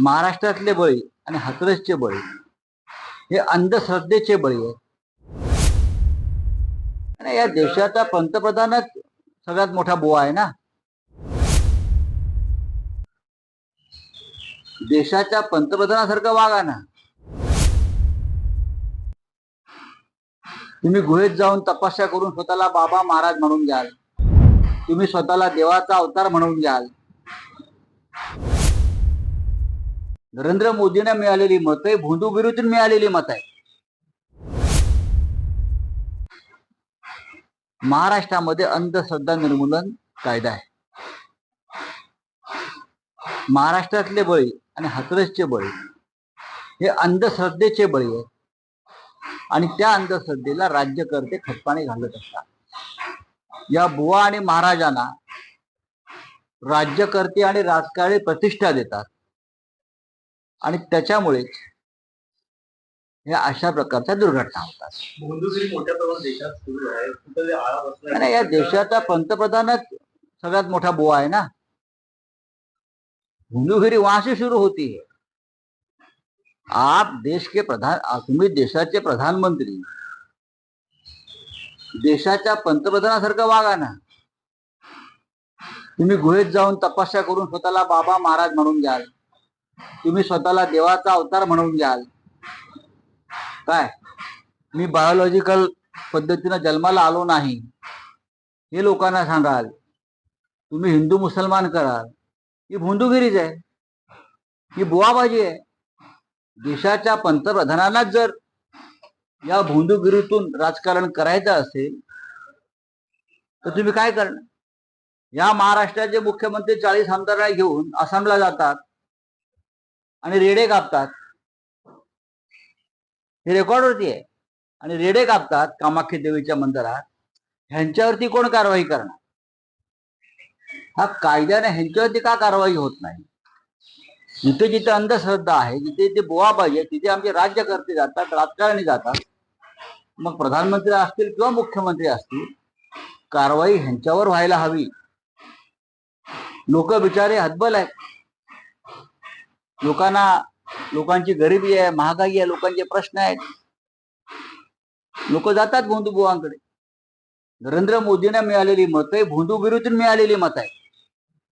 महाराष्ट्रातले बळी आणि हाथरसचे बळी. हे अंधश्रद्धेचे बळी आहेत. आणि या देशाचा पंतप्रधानच सगळ्यात मोठा बुवा आहे ना? देशाच्या पंतप्रधानासारखं वागा ना. तुम्ही गुहेत जाऊन तपस्या करून स्वतःला बाबा महाराज म्हणून घ्याल. तुम्ही स्वतःला देवाचा अवतार म्हणून घ्याल. नरेंद्र मोदींना मिळालेली मत आहे भोंदू मिळालेली मत आहे महाराष्ट्रामध्ये अंधश्रद्धा निर्मूलन कायदा आहे. महाराष्ट्रातले बळी आणि हाथरसचे बळी हे अंधश्रद्धेचे बळी आहेत. आणि त्या अंधश्रद्धेला राज्यकर्ते खतपाणी घालत असतात. या बुवा आणि महाराजांना राज्यकर्ते आणि राजकारणी प्रतिष्ठा देतात. आणि त्याच्यामुळेच या अशा प्रकारच्या दुर्घटना होतात. सुरू आणि या देशाचा पंतप्रधानच सगळ्यात मोठा बुवा आहे ना. हिंदूगिरी वहां से शुरू होती. है आप देश के प्रधान तुम्ही देशाचे प्रधानमंत्री. देशाच्या पंतप्रधानासारखं वागा ना. तुम्ही गुहेत जाऊन तपस्या करून स्वतःला बाबा महाराज म्हणून घ्याल. तुम्ही स्वतःला देवाचा अवतार म्हणून घ्याल. काय? मी बायोलॉजिकल पद्धतीनं जन्माला आलो नाही. हे लोकांना सांगाल. तुम्ही हिंदू मुसलमान कराल. ही भोंदूगिरीच आहे. ही बुवाबाजी आहे. देशाच्या पंतप्रधानांनाच जर या भोंदूगिरीतून राजकारण करायचं असेल तर तुम्ही काय करणार? या महाराष्ट्राचे मुख्यमंत्री चाळीस आमदारांना घेऊन आसामला जातात. आणि रेडे कापतात. हे रेकॉर्डवरती आहे. आणि रेडे कापतात कामाख्या देवीच्या मंदिरात. ह्यांच्यावरती कोण कारवाई करणार? हा कायद्याने ह्यांच्यावरती का कारवाई होत नाही? जिथे जिथे अंधश्रद्धा आहे जिथे जिथे बोवा पाहिजे तिथे आमचे राज्यकर्ते जातात राजकारणी जातात. मग प्रधानमंत्री असतील किंवा मुख्यमंत्री असतील कारवाई ह्यांच्यावर व्हायला हवी. लोक बिचारे हतबल आहेत. लोकांना लोकांची गरिबी आहे महागाई आहे लोकांचे प्रश्न आहेत. लोक जातात भोंदू बुवांकडे नरेंद्र मोदींना मिळालेली मत आहे भोंदू मिळालेली मत आहे